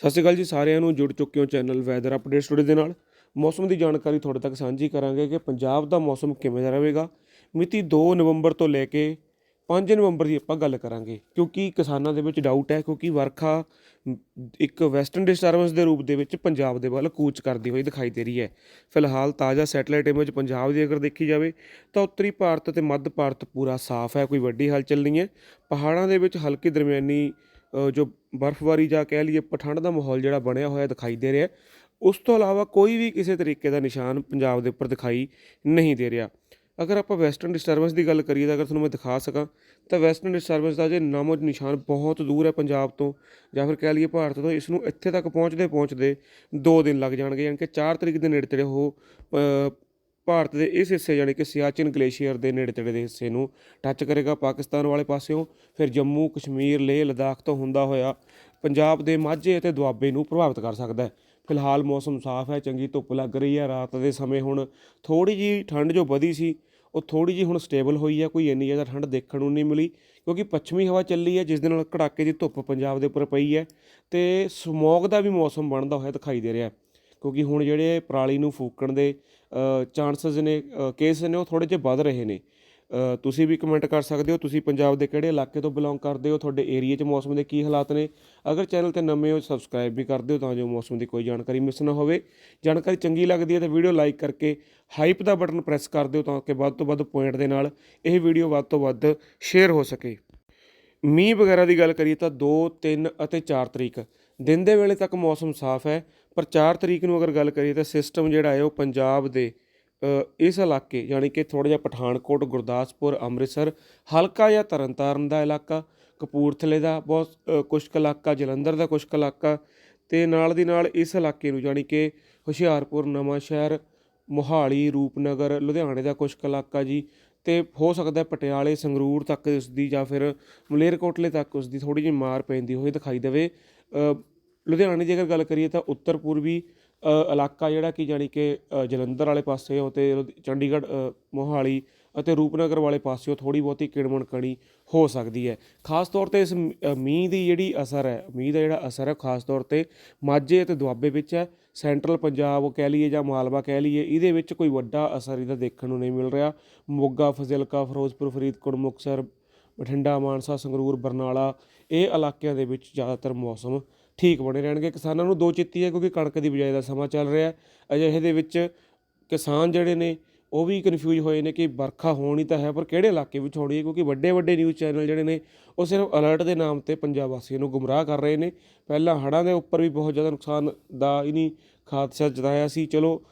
ਸਤਿ ਸ਼੍ਰੀ ਅਕਾਲ ਜੀ, ਸਾਰਿਆਂ ਨੂੰ ਜੁੜ ਚੁੱਕੇ ਹੋ ਚੈਨਲ ਵੈਦਰ ਅਪਡੇਟ ਸਟੂਡੀਓ ਦੇ ਨਾਲ। ਮੌਸਮ ਦੀ ਜਾਣਕਾਰੀ ਤੁਹਾਡੇ ਤੱਕ ਸਾਂਝੀ ਕਰਾਂਗੇ ਕਿ ਪੰਜਾਬ ਦਾ ਮੌਸਮ ਕਿਵੇਂ ਦਾ ਰਹੇਗਾ। ਮਿਤੀ 2 ਨਵੰਬਰ ਤੋਂ ਲੈ ਕੇ 5 ਨਵੰਬਰ ਦੀ ਆਪਾਂ ਗੱਲ ਕਰਾਂਗੇ, ਕਿਉਂਕਿ ਕਿਸਾਨਾਂ ਦੇ ਵਿੱਚ ਡਾਊਟ ਹੈ, ਕਿਉਂਕਿ ਵਰਖਾ ਇੱਕ ਵੈਸਟਰਨ ਡਿਸਟਰਬੈਂਸ ਦੇ ਰੂਪ ਦੇ ਵਿੱਚ ਪੰਜਾਬ ਦੇ ਵੱਲ ਕੂਚ ਕਰਦੀ ਹੋਈ ਦਿਖਾਈ ਦੇ ਰਹੀ ਹੈ। ਫਿਲਹਾਲ ਤਾਜ਼ਾ ਸੈਟੇਲਾਈਟ ਇਮੇਜ ਪੰਜਾਬ ਦੀ ਅਗਰ ਦੇਖੀ ਜਾਵੇ, ਤਾਂ ਉੱਤਰੀ ਭਾਰਤ ਅਤੇ ਮੱਧ ਭਾਰਤ ਪੂਰਾ ਸਾਫ਼ ਹੈ, ਕੋਈ ਵੱਡੀ ਹਲਚਲ ਨਹੀਂ ਹੈ। ਪਹਾੜਾਂ ਦੇ ਵਿੱਚ ਹਲਕੀ ਦਰਮਿਆਨੀ ਜੋ ਬਰਫ਼ਬਾਰੀ ਜਾਂ ਕਹਿ ਲਈਏ ਪਠੰਡ ਦਾ ਮਾਹੌਲ ਜਿਹੜਾ ਬਣਿਆ ਹੋਇਆ ਦਿਖਾਈ ਦੇ ਰਿਹਾ, ਉਸ ਤੋਂ ਇਲਾਵਾ ਕੋਈ ਵੀ ਕਿਸੇ ਤਰੀਕੇ ਦਾ ਨਿਸ਼ਾਨ ਪੰਜਾਬ ਦੇ ਉੱਪਰ ਦਿਖਾਈ ਨਹੀਂ ਦੇ ਰਿਹਾ। ਅਗਰ ਆਪਾਂ ਵੈਸਟਰਨ ਡਿਸਟਰਬੈਂਸ ਦੀ ਗੱਲ ਕਰੀਏ ਤਾਂ ਅਗਰ ਤੁਹਾਨੂੰ ਮੈਂ ਦਿਖਾ ਸਕਾਂ, ਤਾਂ ਵੈਸਟਰਨ ਡਿਸਟਰਬੈਂਸ ਦਾ ਜੇ ਨਾਮੋ ਨਿਸ਼ਾਨ ਬਹੁਤ ਦੂਰ ਹੈ ਪੰਜਾਬ ਤੋਂ, ਜਾਂ ਫਿਰ ਕਹਿ ਲਈਏ ਭਾਰਤ ਤੋਂ, ਇਸ ਨੂੰ ਇੱਥੇ ਤੱਕ ਪਹੁੰਚਦੇ ਪਹੁੰਚਦੇ 2 ਦਿਨ ਲੱਗ ਜਾਣਗੇ, ਯਾਨੀ ਕਿ 4 ਤਰੀਕ ਦੇ ਨੇੜੇ ਤੇੜੇ ਉਹ ਭਾਰਤ ਦੇ ਇਸ ਹਿੱਸੇ ਯਾਨੀ ਕਿ ਸਿਆਚਿਨ ਗਲੇਸ਼ੀਅਰ ਦੇ ਨੇੜੇ ਤੇੜੇ ਦੇ ਹਿੱਸੇ ਨੂੰ ਟੱਚ ਕਰੇਗਾ ਪਾਕਿਸਤਾਨ ਵਾਲੇ ਪਾਸਿਓਂ। ਫਿਰ ਜੰਮੂ, ਕਸ਼ਮੀਰ, ਲੇਹ, ਲਦਾਖ ਤੋਂ ਹੁੰਦਾ ਹੋਇਆ ਪੰਜਾਬ ਦੇ ਮਾਝੇ ਅਤੇ ਦੁਆਬੇ ਨੂੰ ਪ੍ਰਭਾਵਿਤ ਕਰ ਸਕਦਾ ਹੈ। ਫਿਲਹਾਲ ਮੌਸਮ ਸਾਫ਼ ਹੈ, ਚੰਗੀ ਧੁੱਪ ਲੱਗ ਰਹੀ ਹੈ। ਰਾਤ ਦੇ ਸਮੇਂ ਹੁਣ ਥੋੜੀ ਜੀ ਠੰਡ ਜੋ ਵਧੀ ਸੀ, ਉਹ ਥੋੜੀ ਜੀ ਹੁਣ ਸਟੇਬਲ ਹੋਈ ਹੈ। ਕੋਈ ਇੰਨੀ ਜ਼ਿਆਦਾ ਠੰਡ ਦੇਖਣ ਨੂੰ ਨਹੀਂ ਮਿਲੀ ਕਿਉਂਕਿ ਪੱਛਮੀ ਹਵਾ ਚੱਲੀ ਹੈ, ਜਿਸ ਦੇ ਨਾਲ ਕੜਾਕੇ ਦੀ ਧੁੱਪ ਪੰਜਾਬ ਦੇ ਉੱਪਰ ਪਈ ਹੈ ਤੇ ਸਮੋਗ ਦਾ ਵੀ ਮੌਸਮ ਬਣਦਾ ਹੋਇਆ ਦਿਖਾਈ ਦੇ ਰਿਹਾ ਹੈ। ਕਿਉਂਕਿ ਹੁਣ ਜਿਹੜੇ ਪਰਾਲੀ ਨੂੰ ਫੂਕਣ ਦੇ ਚਾਂਸਸ ਨੇ ਕੇਸ ਨੇ ਉਹ ਥੋੜੇ ਜਿਹੇ ਵੱਧ ਰਹੇ ਨੇ। ਤੁਸੀਂ ਵੀ ਕਮੈਂਟ ਕਰ ਸਕਦੇ ਹੋ, ਤੁਸੀਂ ਪੰਜਾਬ ਦੇ ਕਿਹੜੇ ਇਲਾਕੇ ਤੋਂ ਬਿਲੋਂਗ ਕਰਦੇ ਹੋ, ਤੁਹਾਡੇ ਏਰੀਆ 'ਚ ਮੌਸਮ ਦੇ ਕੀ ਹਾਲਾਤ ਨੇ। ਅਗਰ ਚੈਨਲ ਤੇ ਨਵੇਂ ਹੋ ਸਬਸਕ੍ਰਾਈਬ ਵੀ ਕਰ ਦਿਓ ਤਾਂ ਜੋ ਮੌਸਮ ਦੀ ਕੋਈ ਜਾਣਕਾਰੀ ਮਿਸ ਨਾ ਹੋਵੇ। ਜਾਣਕਾਰੀ ਚੰਗੀ ਲੱਗਦੀ ਹੈ ਤਾਂ ਵੀਡੀਓ ਲਾਈਕ ਕਰਕੇ ਹਾਈਪ ਦਾ ਬਟਨ ਪ੍ਰੈਸ ਕਰ ਦਿਓ ਤਾਂ ਕਿ ਵੱਧ ਤੋਂ ਵੱਧ ਪੁਆਇੰਟ ਦੇ ਨਾਲ ਇਹ ਵੀਡੀਓ ਵੱਧ ਤੋਂ ਵੱਧ ਸ਼ੇਅਰ ਹੋ ਸਕੇ। ਮੀਂਹ ਵਗੈਰਾ ਦੀ ਗੱਲ ਕਰੀਏ ਤਾਂ 2 3 ਅਤੇ 4 ਤਰੀਕ। ਦਿਨ ਦੇ ਵੇਲੇ ਤੱਕ ਮੌਸਮ ਸਾਫ਼ ਹੈ। ਪਰ 4 ਤਰੀਕ ਨੂੰ ਅਗਰ ਗੱਲ ਕਰੀਏ ਤਾਂ ਸਿਸਟਮ ਜਿਹੜਾ ਹੈ ਉਹ ਪੰਜਾਬ ਦੇ ਇਸ ਇਲਾਕੇ ਯਾਨੀ ਕਿ ਥੋੜਾ ਜਿਹਾ ਪਠਾਨਕੋਟ ਗੁਰਦਾਸਪੁਰ ਅੰਮ੍ਰਿਤਸਰ ਹਲਕਾ ਜਾਂ ਤਰਨਤਾਰਨ ਦਾ ਇਲਾਕਾ ਕਪੂਰਥਲੇ ਦਾ ਬਹੁਤ ਅ, ਕੁਛ ਕੁ ਇਲਾਕਾ ਜਲੰਧਰ ਦਾ ਕੁਛ ਕੁ ਇਲਾਕਾ ਤੇ ਨਾਲ ਦੀ ਨਾਲ ਇਸ ਇਲਾਕੇ ਨੂੰ ਯਾਨੀ ਕਿ ਹੁਸ਼ਿਆਰਪੁਰ ਨਵਾਂ ਸ਼ਹਿਰ ਮੋਹਾਲੀ ਰੂਪਨਗਰ ਲੁਧਿਆਣੇ ਦਾ ਕੁਛ ਕੁ ਇਲਾਕਾ ਜੀ ਤੇ ਹੋ ਸਕਦਾ ਪਟਿਆਲੇ ਸੰਗਰੂਰ ਤੱਕ ਉਸ ਦੀ ਜਾਂ ਫਿਰ ਮਲੇਰਕੋਟਲੇ ਤੱਕ ਉਸ ਦੀ ਥੋੜੀ ਜਿਹੀ ਮਾਰ ਪੈਂਦੀ ਹੋਈ ਦਿਖਾਈ ਦੇਵੇ। ਲੁਧਿਆਣੇ ਦੀ ਅਗਰ ਗੱਲ ਕਰੀਏ ਤਾਂ ਉੱਤਰ ਪੂਰਬੀ ਇਲਾਕਾ ਜਿਹੜਾ ਕਿ ਜਾਣੀ ਕਿ ਜਲੰਧਰ ਵਾਲੇ ਪਾਸੇ ਉਹ ਤੇ ਚੰਡੀਗੜ੍ਹ ਮੋਹਾਲੀ ਅਤੇ ਰੂਪਨਗਰ ਵਾਲੇ ਪਾਸਿਓ ਥੋੜੀ ਬਹੁਤੀ ਕਿਣਮਣ ਕਣੀ ਹੋ ਸਕਦੀ ਹੈ। ਖਾਸ ਤੌਰ ਤੇ ਇਸ ਮੀਂਹ ਦੀ ਜਿਹੜੀ ਅਸਰ ਹੈ, ਮੀਂਹ ਦਾ ਜਿਹੜਾ ਅਸਰ ਹੈ ਖਾਸ ਤੌਰ ਤੇ ਮਾਝੇ ਅਤੇ ਦੁਆਬੇ ਵਿੱਚ ਹੈ। ਸੈਂਟਰਲ ਪੰਜਾਬ ਉਹ ਕਹਿ ਲਈਏ ਜਾਂ ਮਾਲਵਾ ਕਹਿ ਲਈਏ, ਇਹਦੇ ਵਿੱਚ ਕੋਈ ਵੱਡਾ ਅਸਰ ਇਹਦਾ ਦੇਖਣ ਨੂੰ ਨਹੀਂ ਮਿਲ ਰਿਹਾ। ਮੋਗਾ, ਫਜ਼ਿਲਕਾ, ਫਿਰੋਜ਼ਪੁਰ, ਫਰੀਦਕੋਟ, ਮੁਕਤਸਰ, ਬਠਿੰਡਾ, ਮਾਨਸਾ, ਸੰਗਰੂਰ, ਬਰਨਾਲਾ ਇਹ ਇਲਾਕਿਆਂ ਦੇ ਵਿੱਚ ਜ਼ਿਆਦਾਤਰ ਮੌਸਮ ਠੀਕ ਬਣੇ ਰਹਿਣਗੇ। ਕਿਸਾਨਾਂ ਨੂੰ ਦੋ ਚਿੱਤੀ ਹੈ ਕਿਉਂਕਿ ਕਣਕ ਦੀ ਬਿਜਾਈ ਦਾ ਸਮਾਂ ਚੱਲ ਰਿਹਾ ਹੈ। ਅਜਿਹੇ ਦੇ ਵਿੱਚ ਕਿਸਾਨ ਜਿਹੜੇ ਨੇ, ਉਹ ਵੀ ਕਨਫਿਊਜ਼ ਹੋਏ ਨੇ ਕਿ ਵਰਖਾ ਹੋਣੀ ਤਾਂ ਹੈ, ਪਰ ਕਿਹੜੇ ਇਲਾਕੇ ਵਿੱਚ ਹੋਣੀ ਹੈ? ਕਿਉਂਕਿ ਵੱਡੇ ਵੱਡੇ ਨਿਊਜ਼ ਚੈਨਲ ਜਿਹੜੇ ਨੇ, ਉਹ ਸਿਰਫ ਅਲਰਟ ਦੇ ਨਾਮ ਤੇ ਪੰਜਾਬ ਵਾਸੀਆਂ ਨੂੰ ਗੁੰਮਰਾਹ ਕਰ ਰਹੇ ਨੇ। ਪਹਿਲਾਂ ਹੜ੍ਹਾਂ ਦੇ ਉੱਪਰ ਵੀ ਬਹੁਤ ਜ਼ਿਆਦਾ ਨੁਕਸਾਨ ਦਾ ਇਨੀ ਖਾਦਸਾ ਜਤਾਇਆ ਸੀ। ਚਲੋ,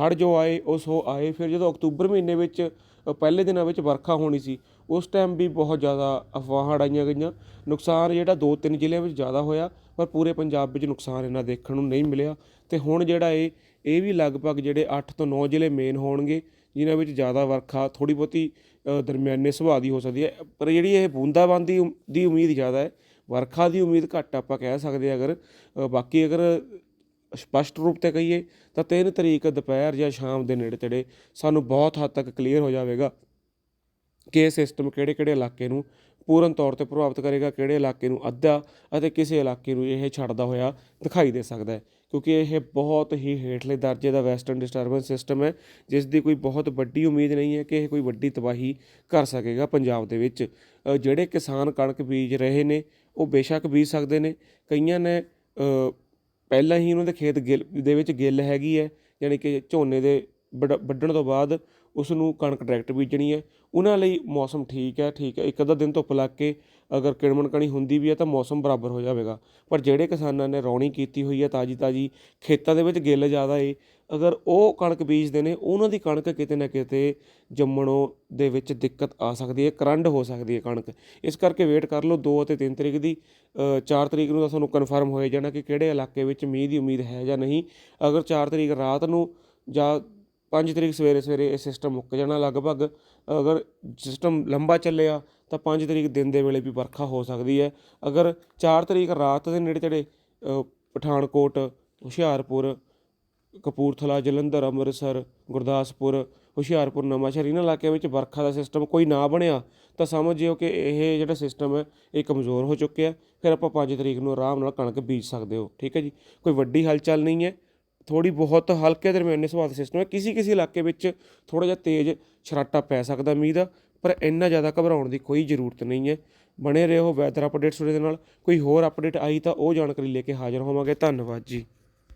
ਹੜ੍ਹ ਜੋ ਆਏ, ਉਹ ਸੋ ਆਏ। ਫਿਰ ਜਦੋਂ ਅਕਤੂਬਰ ਮਹੀਨੇ ਵਿੱਚ ਪਹਿਲੇ ਦਿਨਾਂ ਵਿੱਚ ਵਰਖਾ ਹੋਣੀ ਸੀ। ਉਸ ਟਾਈਮ ਵੀ ਬਹੁਤ ਜ਼ਿਆਦਾ ਅਫਵਾਹਾਂ ਉਡਾਈਆਂ ਗਈਆਂ। ਨੁਕਸਾਨ ਜਿਹੜਾ ਦੋ ਤਿੰਨ ਜ਼ਿਲ੍ਹਿਆਂ ਵਿੱਚ ਜ਼ਿਆਦਾ ਹੋਇਆ, ਪਰ ਪੂਰੇ ਪੰਜਾਬ ਵਿੱਚ ਨੁਕਸਾਨ ਇੰਨਾ ਦੇਖਣ ਨੂੰ ਨਹੀਂ ਮਿਲਿਆ। ਅਤੇ ਹੁਣ ਜਿਹੜਾ ਇਹ ਇਹ ਵੀ ਲਗਭਗ ਜਿਹੜੇ ਅੱਠ ਤੋਂ ਨੌ ਜ਼ਿਲ੍ਹੇ ਮੇਨ ਹੋਣਗੇ, ਜਿਨ੍ਹਾਂ ਵਿੱਚ ਜ਼ਿਆਦਾ ਵਰਖਾ ਥੋੜ੍ਹੀ ਬਹੁਤੀ ਦਰਮਿਆਨੇ ਸੁਭਾਅ ਦੀ ਹੋ ਸਕਦੀ ਹੈ। ਪਰ ਜਿਹੜੀ ਇਹ ਬੂੰਦਾਬਾਂਦੀ ਉਮ- ਦੀ ਉਮੀਦ ਜ਼ਿਆਦਾ ਹੈ, ਵਰਖਾ ਦੀ ਉਮੀਦ ਘੱਟ ਆਪਾਂ ਕਹਿ ਸਕਦੇ ਹਾਂ ਅਗਰ ਬਾਕੀ ਅਗਰ ਸਪਸ਼ਟ ਰੂਪ ਤੇ ਕਹੀਏ ਤਾਂ 3 ਤਰੀਕ ਦੁਪਹਿਰ ਜਾਂ ਸ਼ਾਮ ਦੇ ਨੇੜੇ ਤੇੜੇ ਸਾਨੂੰ ਬਹੁਤ ਹੱਦ ਤੱਕ ਕਲੀਅਰ ਹੋ ਜਾਵੇਗਾ ਕਿ ਇਹ ਸਿਸਟਮ ਕਿਹੜੇ ਕਿਹੜੇ ਇਲਾਕੇ ਨੂੰ ਪੂਰਨ ਤੌਰ ਤੇ ਪ੍ਰਭਾਵਿਤ ਕਰੇਗਾ, ਕਿਹੜੇ ਇਲਾਕੇ ਨੂੰ ਅੱਧਾ ਅਤੇ ਕਿਸੇ ਇਲਾਕੇ ਨੂੰ ਇਹ ਛੱਡਦਾ ਹੋਇਆ ਦਿਖਾਈ ਦੇ ਸਕਦਾ ਹੈ। ਕਿਉਂਕਿ ਇਹ ਬਹੁਤ ਹੀ ਹੇਠਲੇ ਦਰਜੇ ਦਾ ਵੈਸਟਰਨ ਡਿਸਟਰਬੈਂਸ ਸਿਸਟਮ ਹੈ ਜਿਸ ਦੀ ਕੋਈ ਬਹੁਤ ਵੱਡੀ ਉਮੀਦ ਨਹੀਂ ਹੈ ਕਿ ਇਹ ਕੋਈ ਵੱਡੀ ਤਬਾਹੀ ਕਰ ਸਕੇਗਾ ਪੰਜਾਬ ਦੇ ਵਿੱਚ। ਜਿਹੜੇ ਕਿਸਾਨ ਕਣਕ ਬੀਜ ਰਹੇ ਨੇ, ਉਹ ਬੇਸ਼ੱਕ ਬੀਜ ਸਕਦੇ ਨੇ। ਕਈਆਂ ਨੇ ਪਹਿਲਾਂ ਹੀ ਉਹਨਾਂ ਦੇ ਖੇਤ ਗਿੱਲ ਦੇ ਵਿੱਚ ਗਿੱਲ ਹੈਗੀ ਹੈ ਯਾਨੀ ਕਿ ਝੋਨੇ ਦੇ ਵੱਢ- ਵੱਢਣ ਤੋਂ ਬਾਅਦ ਉਸ ਨੂੰ ਕਣਕ ਡਾਇਰੈਕਟ ਬੀਜਣੀ ਹੈ। ਉਹਨਾਂ ਲਈ ਮੌਸਮ ਠੀਕ ਹੈ ਠੀਕ ਹੈ। ਇੱਕ ਅੱਧਾ ਦਿਨ ਧੁੱਪ ਲੱਗ ਕੇ ਅਗਰ ਕਿਣਮਣ ਕਣੀ ਹੁੰਦੀ ਵੀ ਹੈ ਤਾਂ ਮੌਸਮ ਬਰਾਬਰ ਹੋ ਜਾਵੇਗਾ। ਪਰ ਜਿਹੜੇ ਕਿਸਾਨਾਂ ਨੇ ਰੌਣੀ ਕੀਤੀ ਹੋਈ ਹੈ ਤਾਜੀ ਤਾਜੀ ਖੇਤਾਂ ਦੇ ਵਿੱਚ ਗਿੱਲ ਜ਼ਿਆਦਾ ਏ, ਅਗਰ ਉਹ ਕਣਕ ਬੀਜਦੇ ਨੇ, ਉਹਨਾਂ ਦੀ ਕਣਕ ਕਿਤੇ ਨਾ ਕਿਤੇ ਜੰਮਣੋਂ ਦੇ ਵਿੱਚ ਦਿੱਕਤ ਆ ਸਕਦੀ ਹੈ, ਕਰੰਡ ਹੋ ਸਕਦੀ ਹੈ ਕਣਕ। ਇਸ ਕਰਕੇ ਵੇਟ ਕਰ ਲਓ 2 ਅਤੇ 3 ਤਰੀਕ ਦੀ। 4 ਤਰੀਕ ਨੂੰ ਤਾਂ ਤੁਹਾਨੂੰ ਕਨਫਰਮ ਹੋਏ ਜਾਣਾ ਕਿ ਕਿਹੜੇ ਇਲਾਕੇ ਵਿੱਚ ਮੀਂਹ ਦੀ ਉਮੀਦ ਹੈ ਜਾਂ ਨਹੀਂ। ਅਗਰ 4 ਤਰੀਕ ਰਾਤ ਨੂੰ ਜਾਂ 5 ਤਰੀਕ ਸਵੇਰੇ ਸਵੇਰੇ ਇਹ ਸਿਸਟਮ ਮੁੱਕ ਜਾਣਾ ਲਗਭਗ। ਅਗਰ ਸਿਸਟਮ ਲੰਬਾ ਚੱਲਿਆ, ਤਾਂ 5 ਤਰੀਕ ਦਿਨ ਦੇ ਵੇਲੇ ਵੀ ਵਰਖਾ ਹੋ ਸਕਦੀ ਹੈ। ਅਗਰ 4 ਤਰੀਕ ਰਾਤ ਦੇ ਨੇੜੇ ਤੇੜੇ ਪਠਾਨਕੋਟ, ਹੁਸ਼ਿਆਰਪੁਰ, ਕਪੂਰਥਲਾ, ਜਲੰਧਰ, ਅੰਮ੍ਰਿਤਸਰ, ਗੁਰਦਾਸਪੁਰ, ਹੁਸ਼ਿਆਰਪੁਰ ਨਵਾਂਸ਼ਹਿਰ, ਇਹਨਾਂ ਇਲਾਕਿਆਂ ਵਿੱਚ ਵਰਖਾ ਦਾ ਸਿਸਟਮ ਕੋਈ ਨਾ ਬਣਿਆ, ਤਾਂ ਸਮਝਿਓ ਕਿ ਇਹ ਜਿਹੜਾ ਸਿਸਟਮ ਹੈ, ਇਹ ਕਮਜ਼ੋਰ ਹੋ ਚੁੱਕਿਆ ਫਿਰ ਆਪਾਂ 5 ਤਰੀਕ ਨੂੰ ਆਰਾਮ ਨਾਲ ਕਣਕ ਬੀਜ ਸਕਦੇ ਹੋ। ਠੀਕ ਹੈ ਜੀ? ਕੋਈ ਵੱਡੀ ਹਲਚਲ ਨਹੀਂ ਹੈ। ਥੋੜੀ ਬਹੁਤ ਹਲਕੇ ਦਰਮਿਆਨੇ ਸੁਭਾਅ ਦਾ ਸਿਸਟਮ ਹੈ। ਕਿਸੇ ਕਿਸੇ ਇਲਾਕੇ ਵਿੱਚ ਥੋੜਾ ਜਿਹਾ ਤੇਜ਼ ਛਰਾਟਾ ਪੈ ਸਕਦਾ ਮੀਂਹ ਦਾ, ਪਰ ਇੰਨਾ ਜ਼ਿਆਦਾ ਘਬਰਾਉਣ ਦੀ ਕੋਈ ਜ਼ਰੂਰਤ ਨਹੀਂ ਹੈ। ਬਣੇ ਰਹੋ ਵੈਦਰ ਅਪਡੇਟਸ ਦੇ ਨਾਲ। ਕੋਈ ਹੋਰ ਅਪਡੇਟ ਆਈ ਤਾਂ ਉਹ ਜਾਣਕਾਰੀ ਲੈ ਕੇ ਹਾਜ਼ਰ ਹੋਵਾਂਗੇ। ਧੰਨਵਾਦ ਜੀ।